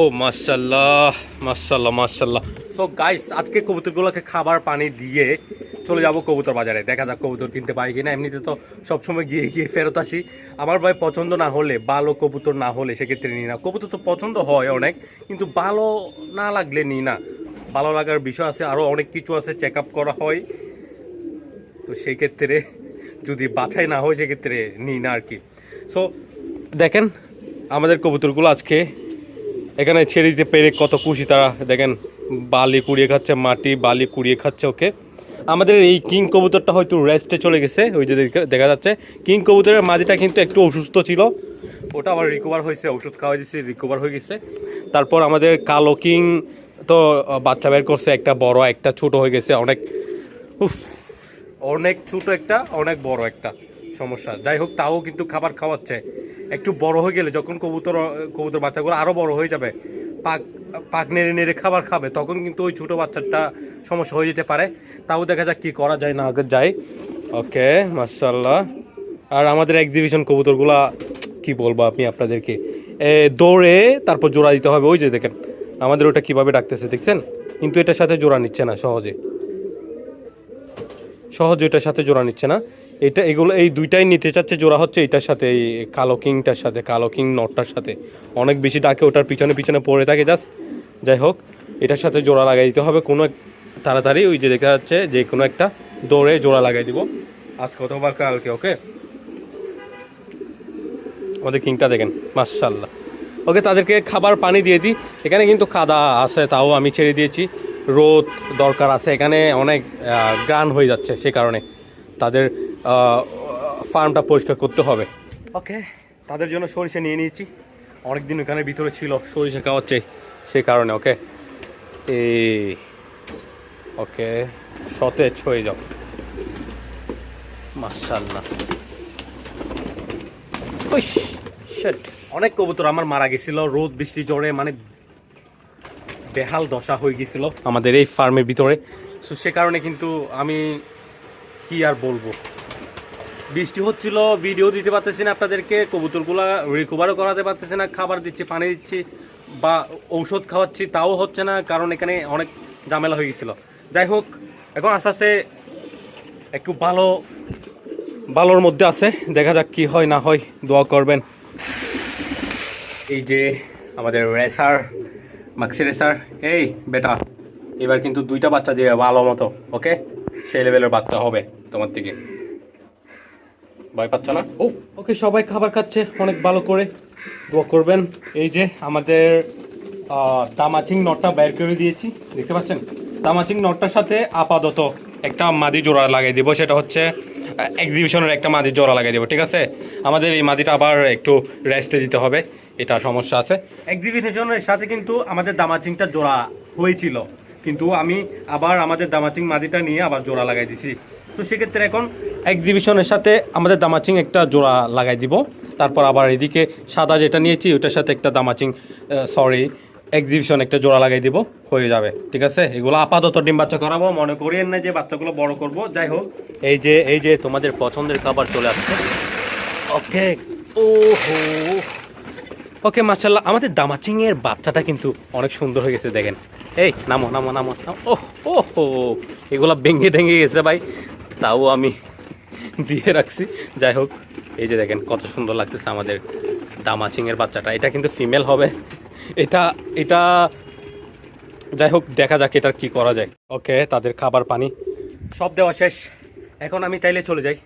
ও মাশাল্লাহ মাশাল্লাহ মাশাল্লাহ সো গাইস আজকে কবুতরগুলোকে খাবার পানি দিয়ে চলে যাব কবুতর বাজারে। দেখা যাক কবুতর কিনতে পারি কিনা। এমনিতে তো সবসময় গিয়ে গিয়ে ফেরত আসি। আমার ভাই পছন্দ না হলে ভালো কবুতর না হলে সেক্ষেত্রে নিই না। কবুতর তো পছন্দ হয় অনেক, কিন্তু ভালো না লাগলে নিই না। ভালো লাগার বিষয় আছে আরও অনেক কিছু আছে চেক আপ করা হয়। তো সেই ক্ষেত্রে যদি বাছাই না হয়, সেক্ষেত্রে নিই না আর কি। সো দেখেন, আমাদের কবুতরগুলো আজকে এখানে ছেড়ে দিতে পেরে কত খুশি তারা, দেখেন, বালি কুড়িয়ে খাচ্ছে, মাটি বালি কুড়িয়ে খাচ্ছে ওকে আমাদের এই কিং কবুতরটা হয়তো রেস্টে চলে গেছে, ওই যে দেখা- যাচ্ছে। কিং কবুতরের মাদিটা কিন্তু একটু অসুস্থ ছিল। ওটা আবার রিকভার হয়েছে, ওষুধ খাওয়া দিয়েছি রিকভার হয়ে গেছে। তারপর আমাদের কালো কিং তো বাচ্চা বের করছে, একটা বড়, একটা ছোট হয়ে গেছে, অনেক উফ, অনেক ছোট একটা, অনেক বড় একটা সমস্যা। যাই হোক, তাও কিন্তু খাবার খাওয়াচ্ছে। একটু বড় হয়ে গেলে যখন কবুতর কবুতর বাচ্চাগুলো আরও বড় হয়ে যাবে, পাক পাক নেড়ে নেড়ে খাবার খাবে, তখন কিন্তু ওই ছোটো বাচ্চাটা সমস্যা হয়ে যেতে পারে। তাও দেখা যাক কি করা যায় না আগে যাই ওকে মার্শাল্লাহ আর আমাদের এক্সিবিশন কবুতরগুলা, কি বলব আপনি আপনাদেরকে? দৌড়ে তারপর জোড়া দিতে হবে। ওই যে দেখেন, আমাদের ওটা কীভাবে ডাকতেছে, দেখছেন? কিন্তু এটার সাথে জোড়া নিচ্ছে না, সহজে। সহজে এটার সাথে জোড়া নিচ্ছে না। এটা এগুলো এই দুইটাই নিতে চাচ্ছে জোড়া হচ্ছে এটার সাথে, এই কালো কিংটার সাথে, কালো কিং নটটার সাথে। অনেক বেশি ডাকে ওটার পিছনে পিছনে পড়ে থাকে জাস্ট। যাই হোক, এটার সাথে জোড়া লাগাই দিতে হবে, কোনো তাড়াতাড়ি ওই যে দেখা যাচ্ছে যে কোনো একটা দৌড়ে জোড়া লাগাই দিব। আজকে অথবা কালকে, ওকে? আমাদের কিংটা দেখেন মার্শাল্লাহ ওকে, তাদেরকে খাবার পানি দিয়ে দিই। এখানে কিন্তু কাদা আছে, তাও আমি ছেড়ে দিয়েছি। রোদ দরকার আছে, এখানে অনেক গ্রান হয়ে যাচ্ছে সে কারণে। তাদের ফার্মটা পরিষ্কার করতে হবে। ওকে তাদের জন্য সরিষা নিয়ে নিয়েছি। অনেকদিন ওখানে ভিতরে ছিল। সরিষা খাওয়াচ্ছে সেই কারণে ওকে এই ওকে সতেজ হয়ে যাও। shit. অনেক কবুতর আমার মারা গেছিল। রোদ বৃষ্টি জ্বরে মানে বেহাল দশা হয়ে গেছিল। আমাদের এই ফার্মের ভিতরে। সো সে কারণে কিন্তু আমি কি আর বলব? বৃষ্টি হচ্ছিল ভিডিও দিতে পারতেছি না আপনাদেরকে, কবুতরগুলা রিকভারও করাতে পারতেছি না, খাবার দিচ্ছি, পানি দিচ্ছি, বা ঔষধ খাওয়াচ্ছি, তাও হচ্ছে না, কারণ এখানে অনেক ঝামেলা হয়ে গেছিল। যাই হোক, এখন আস্তে আস্তে একটু ভালো, ভালোর মধ্যে আছে, দেখা যাক কি হয়, না হয়, দোয়া করবেন। এই যে আমাদের রেসার, মাক্সি রেসার, এই বেটা, এবার কিন্তু দুইটা বাচ্চা দিয়ে ভালো মতো ওকে সেই লেভেলের বাচ্চা হবে তোমার থেকে। ভয় পাচ্ছ না? ও ওকে সবাই খাবার খাচ্ছে অনেক ভালো করে। দোয়া করবেন। এই যে আমাদের দামাচিং নটটা বের করে দিয়েছি দেখতে পাচ্ছেন? দামাচিং নটটার সাথে আপাতত একটা মাদি জোড়া লাগাই দিব সেটা হচ্ছে এক্সিবিশনের একটা মাদি জোড়া লাগাই দেবো ঠিক আছে? আমাদের এই মাদিটা আবার একটু রেস্টে দিতে হবে এটা সমস্যা আছে। এক্সিবিশনের সাথে কিন্তু আমাদের দামাচিংটা জোড়া হয়েছিল কিন্তু আমি আবার আমাদের দামাচিং মাদিটা নিয়ে আবার জোড়া লাগাই দিছি। তো সেক্ষেত্রে এখন এক্সিবিশনের সাথে আমাদের দামাচিং একটা জোড়া লাগাই দিব। তারপর আবার এদিকে সাদা যেটা নিয়েছি, ওটার সাথে একটা দামাচিং সরি এক্সিবিশন একটা জোড়া লাগাই দিব, হয়ে যাবে। ঠিক আছে? এগুলো আপাতত ডিম বাচ্চা করাবো, মনে করিয়েন না যে বাচ্চাগুলো বড় করব। যাই হোক, এই যে এই যে তোমাদের পছন্দের খাবার চলে আসছে। ওকে ও হো ওকে মাশাল্লাহ আমাদের দামাচিং এর বাচ্চাটা কিন্তু অনেক সুন্দর হয়ে গেছে, দেখেন। এই, নামো নামো নামো ও ও হো এগুলো ভেঙে ভেঙে গেছে ভাই। তাও আমি দিয়ে রাখছি। যাই হোক, এই যে দেখেন কত সুন্দর লাগতেছে আমাদের দামাচিং এর বাচ্চাটা। এটা কিন্তু ফিমেল হবে। এটা এটা, যাই হোক, দেখা যাক এটার কি করা যায়। ওকে, তাদের খাবার, পানি, সব দেওয়া শেষ। এখন আমি তাইলে চলে যাই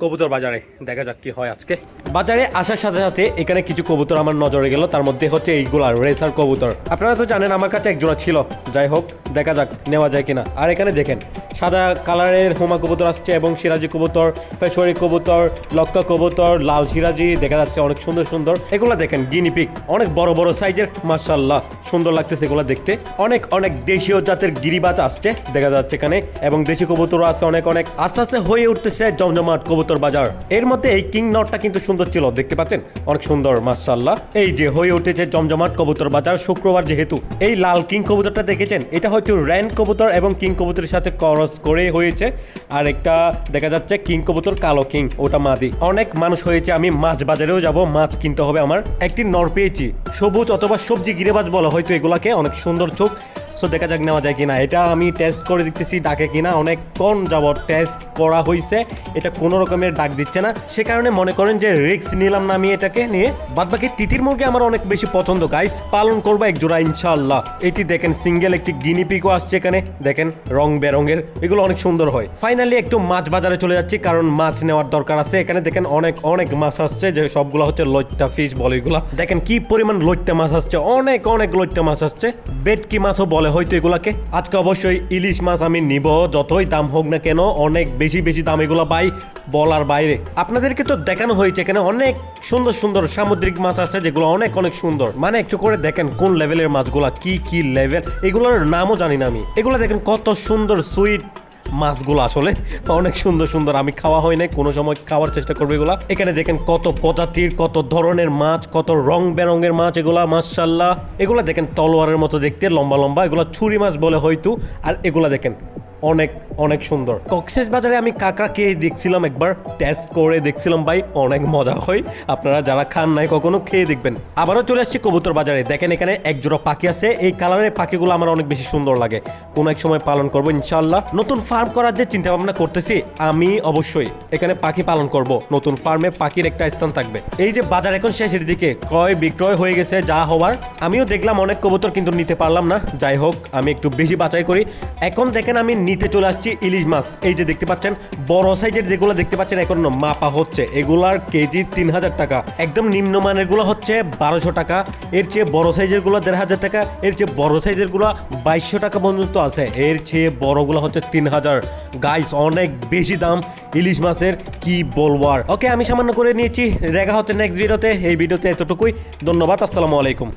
কবুতর বাজারে। দেখা যাক কি হয় আজকে। বাজারে আসার সাথে সাথে এখানে কিছু কবুতর আমার নজরে গেল। তার মধ্যে হচ্ছে এইগুলা রেসার কবুতর। আপনারা তো জানেন আমার কাছে একজোড়া ছিল। যাই হোক, দেখা যাক নেওয়া যায় কিনা। আর এখানে দেখেন সাদা কালারের হোমা কবুতর আসছে এবং সিরাজি কবুতর পেশোয়ারি কবুতর, লক্কা কবুতর, লাল সিরাজি দেখা যাচ্ছে অনেক সুন্দর সুন্দর। এগুলা দেখেন গিনিপিক অনেক বড় বড় সাইজের মার্শাল্লাহ সুন্দর লাগতেছে এগুলা দেখতে। অনেক অনেক দেশীয় জাতের গিরিবাজ আসছে, দেখা যাচ্ছে এখানে, এবং দেশি কবুতরও আছে অনেক অনেক। আস্তে আস্তে হয়ে উঠতেছে জমজমাট কবুতর বাজার। এর মধ্যে এই কিং নটটা কিন্তু সুন্দর ছিল, দেখতে পাচ্ছেন? অনেক সুন্দর মার্শাল্লাহ এই যে হয়ে উঠেছে জমজমাট কবুতর বাজার শুক্রবার যেহেতু, এই লাল কিং কবুতরটা দেখেছেন? এটা হয়তো র্যান কবুতর এবং কিং কবুতরের সাথে করস ক্রস করে হয়েছে। আর একটা দেখা যাচ্ছে কিং কবুতর কালো কিং, ওটা মাদি। অনেক মানুষ হয়েছে, আমি মাছ বাজারেও যাব, মাছ কিনতে হবে আমার। একটি নর পেয়েছি সবুজ অথবা সবজি গিরেবাজ বলা হয়তো এগুলাকে, অনেক সুন্দর চোখ। সো দেখা যাক নেওয়া যায় কিনা। এটা আমি টেস্ট করে দেখতেছি ডাকে কিনা। অনেকক্ষণ যাব টেস্ট করা হয়েছে এটা কোনো রকমের ডাক দিচ্ছে না। সে কারণে মনে করেন যে রিক্স নিলাম না আমি এটাকে নিয়ে। বাদ বাকি তিতির মুরগি আমার অনেক বেশি পছন্দ। গাইস পালন করব এক জোড়া ইনশাআল্লাহ। এটি দেখেন সিঙ্গেল একটি গিনি পিকও আসছে এখানে। দেখেন, রং বেরঙের। এগুলো অনেক সুন্দর হয়। ফাইনালি একটু মাছ বাজারে চলে যাচ্ছি, কারণ মাছ নেওয়ার দরকার আছে। এখানে দেখেন, অনেক অনেক মাছ আসছে, যে সবগুলো হচ্ছে লইট্টা ফিশ বলে এগুলা। দেখেন, কি পরিমাণ লইট্টা মাছ আসছে। অনেক অনেক লইট্টা মাছ আসছে। বেটকি মাছও বলে হয়তো এগুলাকে? আজকে অবশ্যই ইলিশ মাছ আমি নিব, যতই দাম হোক না কেন, অনেক বেশি বেশি দাম এগুলো পাই বলার বাইরে। আপনাদেরকে তো দেখানো হয়েছে, এখানে অনেক সুন্দর সুন্দর সামুদ্রিক মাছ আছে, যেগুলো অনেক অনেক সুন্দর। মানে একটু করে দেখেন কোন লেভেলের মাছগুলা, কি কি লেভেল এগুলোর নামও জানি না আমি। এগুলো দেখেন কত সুন্দর সুইট মাছগুলো আসলে অনেক সুন্দর সুন্দর। আমি খাওয়া হয় নাই কোনো সময় খাওয়ার চেষ্টা করব এগুলা। এখানে দেখেন কত প্রজাতির, কত ধরনের মাছ, কত রং বেরঙের মাছ এগুলা মাসাল্লাহ এগুলা দেখেন তলোয়ারের মতো দেখতে, লম্বা লম্বা। এগুলা ছুরি মাছ বলে হয়তো। আর এগুলা দেখেন অনেক অনেক সুন্দর। কক্সেস বাজারে আমি কাঁকড়া খেয়ে দেখছিলাম একবার টেস্ট করে দেখছিলাম ভাই, অনেক মজা হয়। আপনারা যারা খান নাই কখনো, খেয়ে দেখবেন। আবারও চলে আসছি কবুতর বাজারে। দেখেন এখানে এক জোড়া পাখি আছে। এই কালারের পাখিগুলো আমার অনেক বেশি সুন্দর লাগে। কোন এক সময় পালন করব ইনশাল্লাহ নতুন ফার্ম করার যে চিন্তা ভাবনা করতেছি, আমি অবশ্যই এখানে পাখি পালন করব। নতুন ফার্মে পাখির একটা স্থান থাকবে। এই যে বাজার এখন শেষের দিকে, ক্রয় বিক্রয় হয়ে গেছে যা হওয়ার। আমিও দেখলাম অনেক কবুতর কিন্তু নিতে পারলাম না। যাই হোক, আমি একটু বেশি বাছাই করি। এখন দেখেন আমি নিতে চলে আসছি ইলিশ মাছ। এই যে দেখতে পাচ্ছেন, বড় সাইজের যেগুলো দেখতে পাচ্ছেন, এখন মাপা হচ্ছে। এগুলার কেজি তিন হাজার টাকা। একদম নিম্নমানেরগুলো হচ্ছে বারোশো টাকা। এর চেয়ে বড় সাইজেরগুলো দেড় হাজার টাকা, এর চেয়ে বড় সাইজেরগুলো বাইশশো টাকা পর্যন্ত আছে। এর চেয়ে বড়গুলো হচ্ছে তিন হাজার। গাইস অনেক বেশি দাম ইলিশ মাছের, কি বলব আর। ওকে আমি সামান্য করে নিয়েছি। দেখা হচ্ছে নেক্সট ভিডিওতে এই ভিডিওতে এতটুকুই। ধন্যবাদ, আসসালামু আলাইকুম।